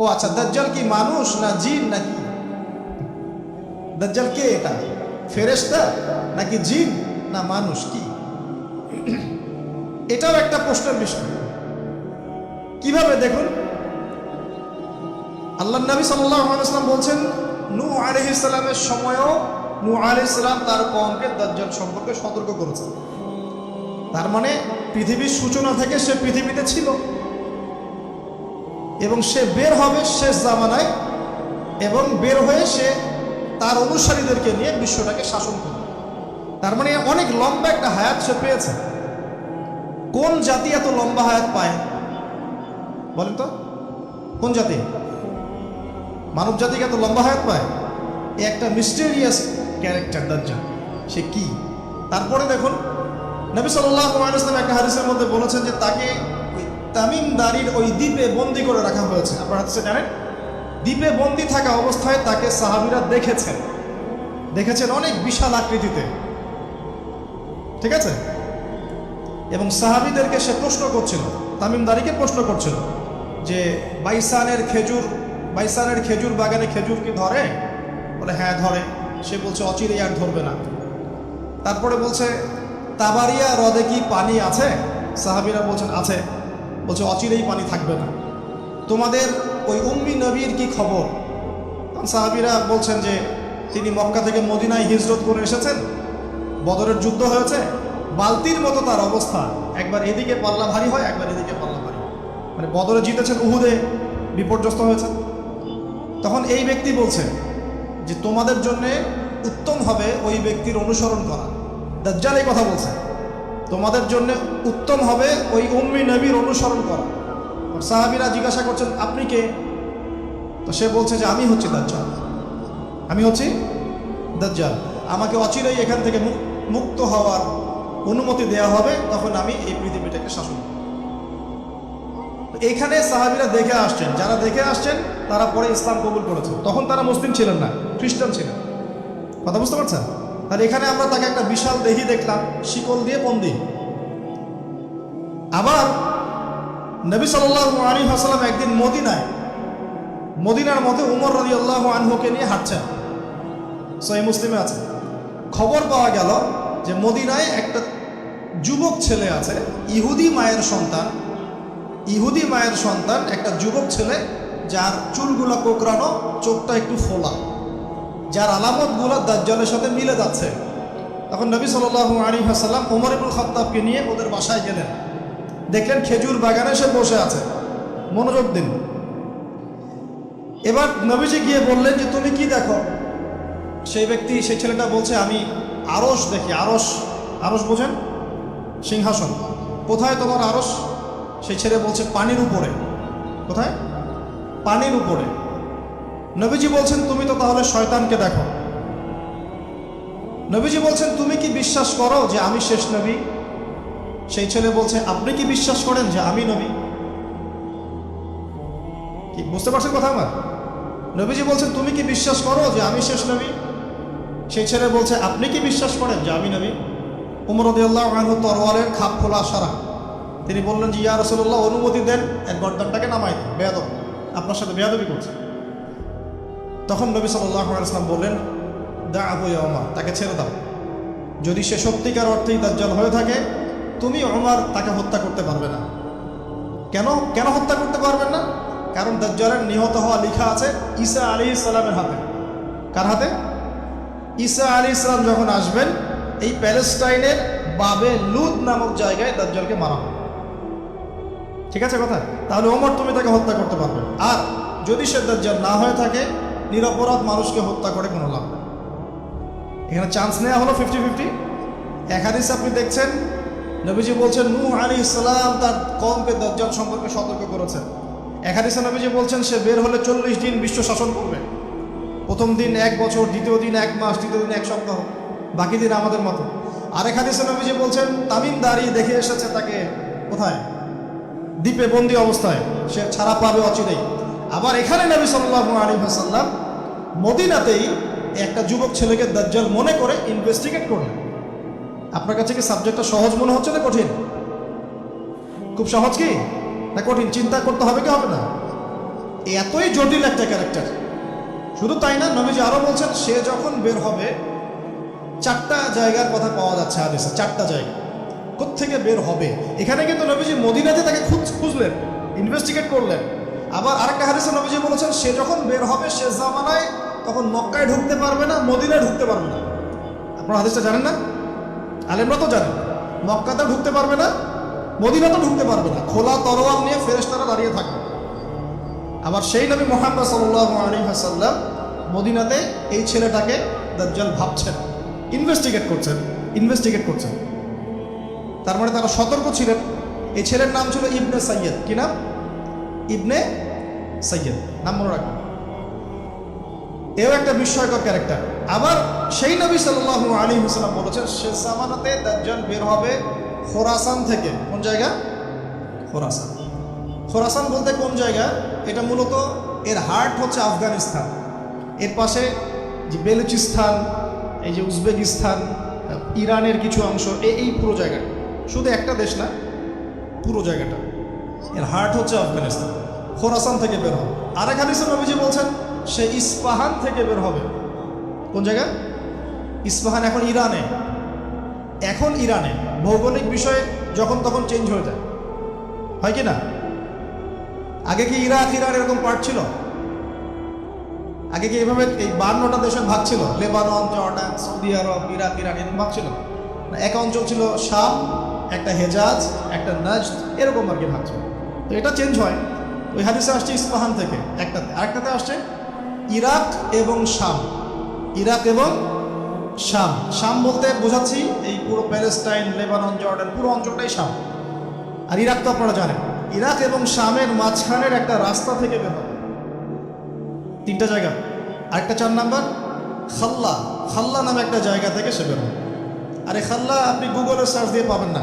ও আচ্ছা দাজ্জাল কি মানুষ না জিন নাকি? দাজ্জাল কে এটা? ফেরেশতা নাকি জিন? না, মানুষ কি? এটাও একটা প্রশ্নের বিষয়। কীভাবে দেখুন? আল্লাহ নবী সাল্লাম বলছেন নু আলহ ইসলামের সময়ও নু আলহ ইসলাম তার কমকে দাজ্জাল সম্পর্কে সতর্ক করেছে। তার মানে পৃথিবীর সূচনা থেকে সে পৃথিবীতে ছিল। এবং সে বের হবে শেষ জামানায় এবং বের হয়ে সে তার অনুসারীদেরকে নিয়ে বিশ্বটাকে শাসন করবে। তার মানে অনেক লম্বা একটা হায়াত সে পেয়েছে। কোন জাতি এত লম্বা হায়াত পায়? বলেন তো, কোন জাতি? মানব জাতিকে এত লম্বা হায়াত পায়? এ একটা মিস্টেরিয়াস ক্যারেক্টার দাজ্জাল। সে কি? তারপরে দেখুন, নবী সাল্লাম একটা হাদিসের মধ্যে বলেছেন যে তাকে তামিম দারির ওই দ্বীপে বন্দি করে রাখা হয়েছে। আপনার হচ্ছে জানেন দ্বীপে বন্দি থাকা অবস্থায় তাকে সাহাবিরা দেখেছেন। দেখেছেন অনেক বিশাল আকৃতিতে। ঠিক আছে? এবং সাহাবিদেরকে সে প্রশ্ন করছিল তামিম দারিকে প্রশ্ন করছিল যে বাইসানের খেজুর বাইসানের খেজুর বাগানে খেজুর কি ধরে? বলে হ্যাঁ ধরে। সে বলছে অচিরে আর ধরবে না। তারপরে বলছে তাবারিয়া হ্রদে কি পানি আছে? সাহাবিরা বলছেন আছে। বলছে, অচিরেই পানি থাকবে না। তোমাদের ওই উম্মি নবীর কি খবর? সাহাবিরা বলছেন যে, তিনি মক্কা থেকে মদিনায় হিজরত করে এসেছেন, বদরের যুদ্ধ হয়েছে, বালতির মতো তার অবস্থা। একবার এদিকে পাল্লা ভারী হয়, একবার এদিকে পাল্লা ভারী। মানে বদরে জিতেছেন, উহুদে বিপর্যস্ত হয়েছে তখন এই ব্যক্তি বলছে যে, তোমাদের জন্যে উত্তম হবে ওই ব্যক্তির অনুসরণ করা। দাজ্জাল এই কথা বলছে। তোমাদের জন্য উত্তম হবে ওই উম্মি নবীর অনুসরণ করা। সাহাবিরা জিজ্ঞাসা করছেন, আপনি কে? তো সে বলছে যে, আমি হচ্ছি দাজ্জাল। আমি হচ্ছি দাজ্জাল। আমাকে অচিরেই এখান থেকে মুক- মুক্ত হওয়ার অনুমতি দেওয়া হবে, তখন আমি এই পৃথিবীটাকে শাসন করব। এখানে সাহাবিরা দেখে আসছেন। যারা দেখে আসছেন, তারা পরে ইসলাম কবুল করেছেন তখন তারা মুসলিম ছিলেন না, খ্রিস্টান ছিলেন। কথা বুঝতে পারছেন? আর এখানে আমরা তাকে একটা বিশাল দেহি দেখলাম, শিকল দিয়ে বন্দি। আবার নবী সাল্লাহ আলী হাসালাম একদিন মদিনায়, মদিনার মধ্যে উমর রদি আল্লাহ আনহুকে নিয়ে হাঁটছেন। সহি মুসলিমে আছে। খবর পাওয়া গেল যে মদিনায় একটা যুবক ছেলে আছে, ইহুদি মায়ের সন্তান। ইহুদি মায়ের সন্তান একটা যুবক ছেলে, যার চুলগুলো কোকড়ানো, চোখটা একটু ফোলা। যার আলামতগুলো দাজ্জালের সাথে মিলে যাচ্ছে। তখন নবী সাল্লাহ আলী হাসাল্লাম উমর ইবুল খত্তাবকে নিয়ে ওদের বাসায় গেলেন। দেখলেন খেজুর বাগানে সে বসে আছে। মনোযোগ দিন। এবার নবীজি গিয়ে বললেন যে, তুমি কি দেখো? সেই ব্যক্তি, সেই ছেলেটা বলছে, আমি আরস দেখি আরস আরস বোঝেন? সিংহাসন। কোথায় তোমার আরস সেই ছেলে বলছে, পানির উপরে। কোথায়? পানির উপরে। নবীজি বলছেন, তুমি তো তাহলে শয়তানকে দেখো। নবীজি বলছেন, তুমি কি বিশ্বাস করো যে আমি শেষ নবী? সেই ছেলে বলছে, আপনি কি বিশ্বাস করেন যে আমি নবী? কি, বুঝতে পারছেন কথা আমার? নবীজি বলছেন, তুমি কি বিশ্বাস করো যে আমি শেষ নবী? সেই ছেলে বলছে, আপনি কি বিশ্বাস করেন যে আমি নবী? উমরদুল্লাহ তরওয়ালের খাপ খোলা সারা। তিনি বললেন যে, ইয়া রসল্লাহ অনুমতি দেন, এক গর্দানটাকে নামাই দেন, বেয়াদব। আপনার সাথে বেয়াদবি করছে। তখন নবী সাল্লাহ ইসলাম বললেন দা আবু আমার তাকে ছেড়ে দাও। যদি সে সত্যিকার অর্থেই দাজ্জাল হয়ে থাকে, তুমি অমর তাকে হত্যা করতে পারবে না। কেন? কেন হত্যা করতে পারবেন না? কারণ দাজ্জালের নিহত হওয়া লেখা আছে ঈসা আলী ইসলামের হাতে। কার হাতে? ঈসা আলী ইসলাম যখন আসবেন, এই প্যালেস্টাইনের বাবে লুদ নামক জায়গায় দাজ্জালকে মারা ঠিক আছে কথা? তাহলে ওমর তুমি তাকে হত্যা করতে পারবে। আর যদি সে দাজ্জাল না হয়ে থাকে নিরপরাধ মানুষকে হত্যা করে কোনো লাভ এখানে চান্স নেওয়া হলো ফিফটি ফিফটি এক হাদিস আপনি দেখছেন, নবীজি বলছেন, নূহ আলী ইসলাম তার কমকে দাজ্জাল সম্পর্কে সতর্ক করেছেন। এক নবীজি বলছেন, সে বের হলে চল্লিশ দিন বিশ্ব শাসন করবে। প্রথম দিন এক বছর, দ্বিতীয় দিন এক মাস, তৃতীয় দিন এক সপ্তাহ, বাকি দিন আমাদের মতো। আরেক হাদিসে নবীজি বলছেন, তামিম দাঁড়িয়ে দেখে এসেছে তাকে কোথায়? দ্বীপে বন্দি অবস্থায়। সে ছাড়া পাবে অচিরেই। আবার এখানে নবী সাল্লাহ আলী হাসাল্লাম মদিনাতেই একটা যুবক ছেলেকে দাজ্জাল মনে করে ইনভেস্টিগেট করলেন। আপনার কাছে কি সাবজেক্টটা সহজ মনে হচ্ছে না কঠিন? খুব সহজ কি? না কঠিন? চিন্তা করতে হবে কি হবে না? এতই জটিল একটা ক্যারেক্টার শুধু তাই না, নবীজি আরও বলছেন, সে যখন বের হবে, চারটা জায়গার কথা পাওয়া যাচ্ছে হাদিসে, চারটা জায়গা। কোত্থেকে বের হবে? এখানে কিন্তু নবীজি মদিনাতে তাকে খুঁজ খুঁজলেন ইনভেস্টিগেট করলেন। আবার আরেকটা হাদিসে নবীজি বলেছেন, সে যখন বের হবে, সে জামানায় তখন মক্কায় ঢুকতে পারবে না, মদিনায় ঢুকতে পারবে না। আপনারা হাদিসটা জানেন না? আলেমরা তো জানেন। মক্কাতে ঢুকতে পারবে না, মদিনাতে ঢুকতে পারবে না। খোলা তরোয়াল নিয়ে ফেরেশতারা দাঁড়িয়ে থাকবে আবার সেই নবী মোহাম্মদ সাল্লাহ আলী হাসাল্লাম মদিনাতে এই ছেলেটাকে দাজ্জাল ভাবছেন ইনভেস্টিগেট করছেন ইনভেস্টিগেট করছেন। তার মানে তারা সতর্ক ছিলেন। এই ছেলের নাম ছিল ইবনে সৈয়দ কি নাম? ইবনে সৈয়দ নাম মনে রাখবেন এও একটা বিস্ময়কর ক্যারেক্টার। আবার সেই নবী সাল্লাহ আলী হুসালাম বলেছেন শেষ জামানাতে দাজ্জাল বের হবে খোরাসান থেকে। কোন জায়গা? খোরাসান। খোরাসান বলতে কোন জায়গা? এটা মূলত এর হার্ট হচ্ছে আফগানিস্তান। এর পাশে যে বেলুচিস্তান, এই যে উজবেকিস্তান, ইরানের কিছু অংশ এই এই পুরো জায়গাটা। শুধু একটা দেশ না, পুরো জায়গাটা। এর হার্ট হচ্ছে আফগানিস্তান। খোরাসান থেকে বের হবে। আরেক হাদিসে নবীজি বলছেন, সে ইস্পাহান থেকে বের হবে। কোন জায়গায়? ইস্পাহান এখন ইরানে। এখন ইরানে। ভৌগোলিক বিষয়ে যখন তখন চেঞ্জ হয়ে যায়। হয় কি না? আগে কি ইরাক, ইরান এরকম পার্ট ছিল? আগে কি এভাবে এই বান্নটা দেশের ভাগ ছিল? Lebanon, Jordan, Saudi Arab, Iraq, Iran এরকম ভাগ ছিল? এক অঞ্চল ছিল শাম একটা হেজাজ, একটা নাজ এরকম আর কি ভাগ তো এটা চেঞ্জ হয়। ওই হাদিসে আসছে ইস্পাহান থেকে একটাতে। আরেকটাতে আসছে ইরাক এবং শাম। ইরাক এবং শাম। শাম বলতে বোঝাচ্ছি এই পুরো প্যালেস্টাইন, লেবানন, জর্ডান, পুরো অঞ্চলটাই শাম। আর ইরাক তো আপনারা জানেন। ইরাক এবং শামের মাঝখানের একটা রাস্তা থেকে বের হবে তিনটা জায়গা। আরেকটা চার নাম্বার, খাল্লা। খাল্লা নামে একটা জায়গা থেকে সে বের হবে আর এই খাল্লা আপনি গুগলে সার্চ দিয়ে পাবেন না।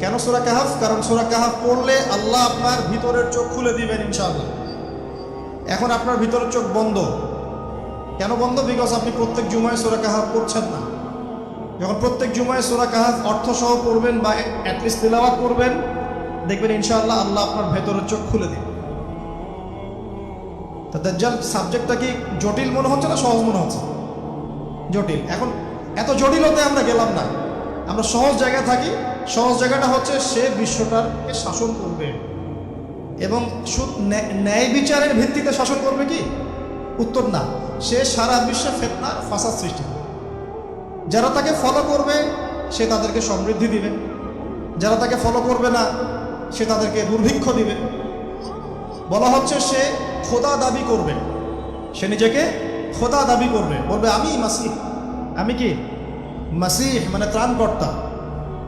কেন সুরা কাহাফ? কারণ সুরা কাহাফ পড়লে আল্লাহ আপনার ভিতরের চোখ খুলে দিবেন ইনশাআল্লাহ। এখন আপনার ভিতরের চোখ বন্ধ। কেন বন্ধ? বিকজ আপনি প্রত্যেক জুমায় সুরা কাহাফ পড়ছেন না। যখন প্রত্যেক জুমায় সুরা কাহাফ অর্থসহ পড়বেন বা অ্যাটলিস্ট তেলাওয়াত করবেন, দেখবেন ইনশাআল্লাহ আল্লাহ আপনার ভেতরের চোখ খুলে দিন তা দাজ্জাল সাবজেক্টটা কি জটিল মনে হচ্ছে না সহজ মনে হচ্ছে? জটিল। এখন এত জটিলতে আমরা গেলাম না। আমরা সহজ জায়গায় থাকি সহজ জায়গাটা হচ্ছে সে বিশ্বটাকে শাসন করবে। এবং ন্যায়- বিচারের ভিত্তিতে শাসন করবে কি? উত্তর না। সে সারা বিশ্বে ফেতনার ফাসাদ সৃষ্টি যারা তাকে ফলো করবে, সে তাদেরকে সমৃদ্ধি দিবে। যারা তাকে ফলো করবে না, সে তাদেরকে দুর্ভিক্ষ দিবে। বলা হচ্ছে সে খোদা দাবি করবে। সে নিজেকে খোদা দাবি করবে। বলবে, আমি মাসিহ। আমি কি? মাসিহ মানে ত্রাণকর্তা।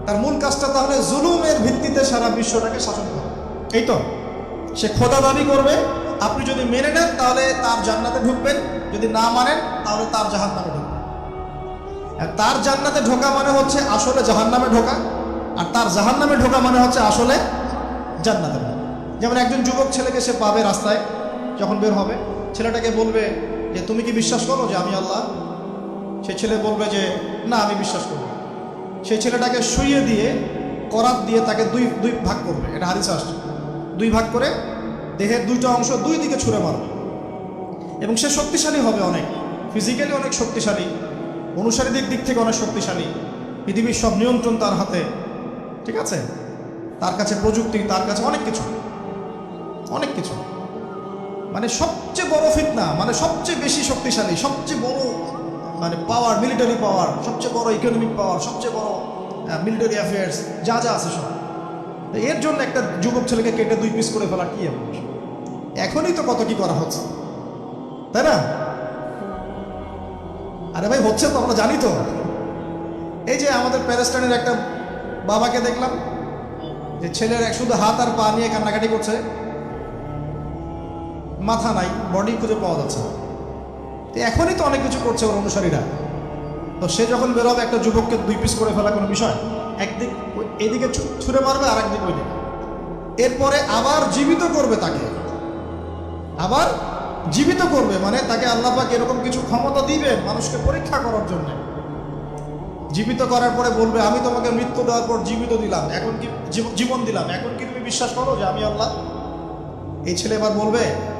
তার মূল কাজটা তাহলে জুলুমের ভিত্তিতে সারা বিশ্বটাকে শাসন করা। এই তো, সে খোদা দাবি করবে, আপনি যদি মেনে নেন, তাহলে তার জান্নাতে ঢুকবেন। যদি না মানেন, তাহলে তার জাহান নামে ঢুকবেন তার জান্নাতে ঢোকা মানে হচ্ছে আসলে জাহান নামে ঢোকা, আর তার জাহান নামে ঢোকা মানে হচ্ছে আসলে জান্নাতে ঢোকা। যেমন একজন যুবক ছেলেকে সে পাবে রাস্তায়, যখন বের হবে, ছেলেটাকে বলবে যে, তুমি কি বিশ্বাস করো যে আমি আল্লাহ? সে ছেলে বলবে যে, না, আমি বিশ্বাস করব। সেই ছেলেটাকে শুইয়ে দিয়ে করাত দিয়ে তাকে দুই দুই ভাগ করবে। এটা হাদিসে আসছে। দুই ভাগ করে দেহের দুইটা অংশ দুই দিকে ছুঁড়ে মারবে। এবং সে শক্তিশালী হবে অনেক। ফিজিক্যালি অনেক শক্তিশালী। অনুসারীদের দিক থেকে অনেক শক্তিশালী। পৃথিবীর সব নিয়ন্ত্রণ তার হাতে। ঠিক আছে? তার কাছে প্রযুক্তি, তার কাছে অনেক কিছু। অনেক কিছু। মানে সবচেয়ে বড় ফিতনা মানে সবচেয়ে বেশি শক্তিশালী, সবচেয়ে বড় মানে পাওয়ার মিলিটারি পাওয়ার সবচেয়ে বড় ইকোনমিক পাওয়ার সবচেয়ে বড় মিলিটারি অ্যাফেয়ার্স যা যা আছে সব। এর জন্য একটা যুবক ছেলেকে কেটে দুই পিস করে ফেলা কি এমন? এখনই তো কত কি করা হচ্ছে। তাই না? আরে ভাই, হচ্ছে তো, আমরা জানি তো। এই যে আমাদের প্যালেস্টাইনের একটা বাবাকে দেখলাম, যে ছেলের এক শুধু হাত আর পা নিয়ে কান্নাকাটি করছে। মাথা নাই বডি খুঁজে পাওয়া যাচ্ছে না। তো এখনই তো অনেক কিছু করছে ওর অনুসারীরা। তো সে যখন বেরোবে, একটা যুবককে দুই পিস করে ফেলা কোনো বিষয়? একদিক এদিকে ছুঁড়ে মারবে আর একদিক ওই দিকে এরপরে আবার জীবিত করবে তাকে। আবার জীবিত করবে মানে তাকে আল্লাহ পাক এরকম কিছু ক্ষমতা দিবেন মানুষকে পরীক্ষা করার জন্য। জীবিত করার পরে বলবে, আমি তোমাকে মৃত্যু দেওয়ার পর জীবিত দিলাম, এখন কি জীব- জীবন দিলাম, এখন কি তুমি বিশ্বাস করো যে আমি আল্লাহ? এই ছেলে এবার বলবে